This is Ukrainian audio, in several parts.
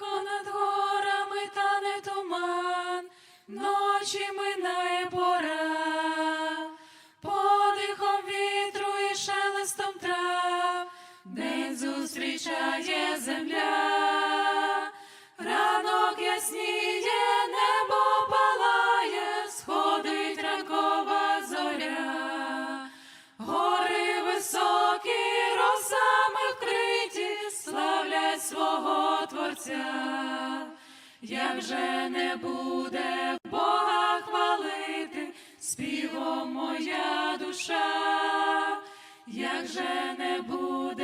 Тихо над горами тане туман, ночі минає пора, подихом вітру і шелестом трав, день зустрічає земля, ранок ясніє, небо палає, сходить ранкова зоря. Гори високі, росами вкриті, славлять свого Творця. Як же не буде Бога хвалити, співом моя душа, як же не буде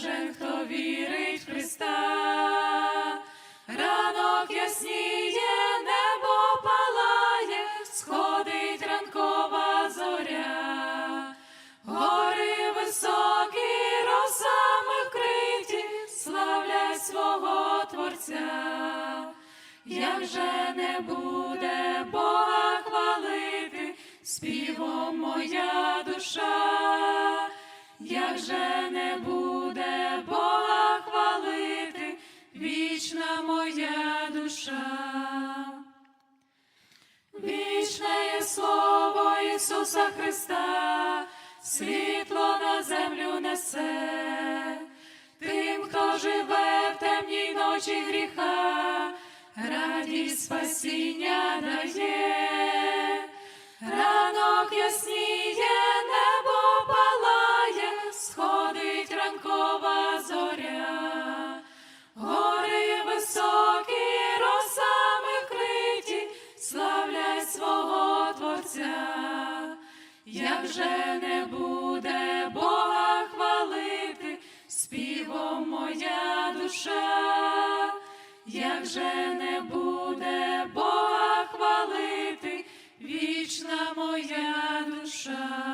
кожен, хто вірить в Христа, ранок ясніє, небо палає, сходить ранкова зоря. Гори високі, росами вкриті, славлять свого Творця. Як же не буде Бога хвалити, співом моя душа, як же душа. Вічне є слово Ісуса Христа, світло на землю несе, тим, хто живе в темній ночі гріха, радість спасіння дає, ранок ясніє, Отця, як же не буде Бога хвалити, співом моя душа, як же не буде Бога хвалити, вічна моя душа.